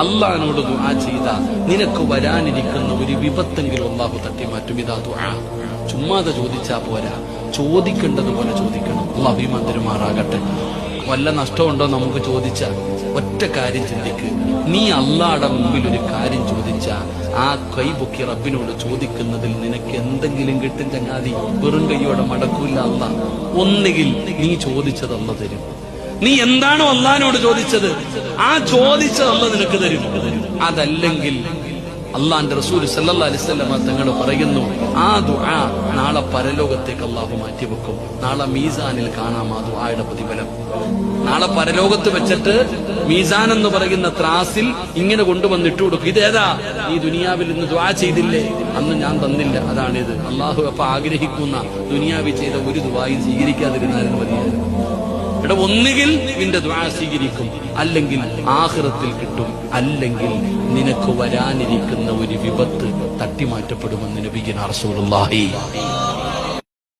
അള്ളഹാനോട് ദുആ ചെയ്ത. നിനക്ക് വരാനിരിക്കുന്ന ഒരു വിപത്തെങ്കിലും അള്ളാഹു തട്ടിമാറ്റും. ഇതാ ദുആ. ചുമ്മാതെ ചോദിച്ചാ പോരാ. ചോദിക്കേണ്ടതുപോലെ ചോദിക്കണം. അള്ളാഹു അഭിമാൻ വല്ല നഷ്ടമുണ്ടോ നമുക്ക് ചോദിച്ച? ഒറ്റ കാര്യം ചിന്തിക്ക്. നീ അള്ളാടെ മുമ്പിൽ ഒരു കാര്യം ചോദിച്ച ആ കൈ പൊക്കി റബ്ബിനോട് ചോദിക്കുന്നതിൽ നിനക്ക് എന്തെങ്കിലും കിട്ടും ചങ്ങാതി? വെറും കൈയോടെ മടക്കൂല്ല അല്ല ഒന്നുകിൽ നീ ചോദിച്ചത് അല്ല തരും. നീ എന്താണോ അള്ളഹാനോട് ചോദിച്ചത്? ആ ചോദിച്ചത് അല്ല നിനക്ക് തരും. അതല്ലെങ്കിൽ അള്ളാന്റെ റസൂൽ സല്ലല്ലാഹു അലൈഹി വസല്ലമ തങ്ങൾ പറയുന്നു ആ ദുആ നാളെ പരലോകത്തേക്ക് അള്ളാഹു മാറ്റിവെക്കും. നാളെ മീസാനിൽ കാണാം ആ ദുആയുടെ പ്രതിഫലം. നാളെ പരലോകത്ത് വെച്ചിട്ട് മീസാൻ എന്ന് പറയുന്ന ത്രാസിൽ ഇങ്ങനെ കൊണ്ടുവന്നിട്ട് കൊടുക്കും. ഇതേതാ? ഈ ദുനിയാവിൽ ഇന്ന് ദ്വാ ചെയ്തില്ലേ? അന്ന് ഞാൻ തന്നില്ല. അതാണിത്. അള്ളാഹു അപ്പൊ ആഗ്രഹിക്കുന്ന ദുനിയാവിൽ ചെയ്ത ഒരു ദുബായി സ്വീകരിക്കാതിരുന്നാലും മതിയായിരുന്നു. ഇവിടെ ഒന്നുകിൽ നിന്റെ ദ്വാ സ്വീകരിക്കും അല്ലെങ്കിൽ ആഹ്റത്തിൽ കിട്ടും അല്ലെങ്കിൽ നിനക്ക് വരാനിരിക്കുന്ന ഒരു വിപത്ത് തട്ടിമാറ്റപ്പെടുമെന്ന് നബിഗിൻ അറസൂലുള്ളാഹി